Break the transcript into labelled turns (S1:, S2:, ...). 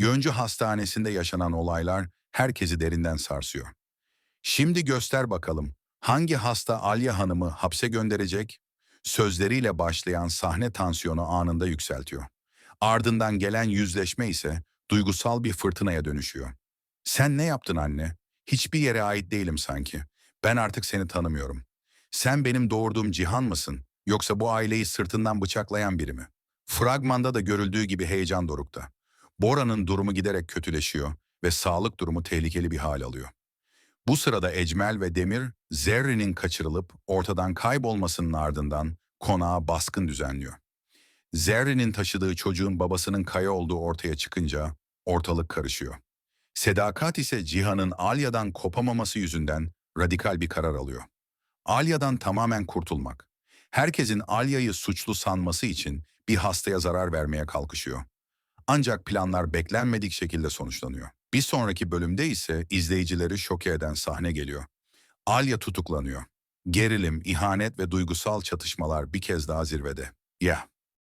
S1: Yöncü Hastanesi'nde yaşanan olaylar herkesi derinden sarsıyor. Şimdi göster bakalım hangi hasta Alya Hanım'ı hapse gönderecek? Sözleriyle başlayan sahne tansiyonu anında yükseltiyor. Ardından gelen yüzleşme ise duygusal bir fırtınaya dönüşüyor. Sen ne yaptın anne? Hiçbir yere ait değilim sanki. Ben artık seni tanımıyorum. Sen benim doğurduğum Cihan mısın? Yoksa bu aileyi sırtından bıçaklayan biri mi? Fragmanda da görüldüğü gibi heyecan dorukta. Bora'nın durumu giderek kötüleşiyor ve sağlık durumu tehlikeli bir hal alıyor. Bu sırada Ecmel ve Demir, Zerrin'in kaçırılıp ortadan kaybolmasının ardından konağa baskın düzenliyor. Zerrin'in taşıdığı çocuğun babasının Kaya olduğu ortaya çıkınca ortalık karışıyor. Sedakat ise Cihan'ın Alya'dan kopamaması yüzünden radikal bir karar alıyor. Alya'dan tamamen kurtulmak. Herkesin Alya'yı suçlu sanması için bir hastaya zarar vermeye kalkışıyor. Ancak planlar beklenmedik şekilde sonuçlanıyor. Bir sonraki bölümde ise izleyicileri şoke eden sahne geliyor. Alya tutuklanıyor. Gerilim, ihanet ve duygusal çatışmalar bir kez daha zirvede. Ya,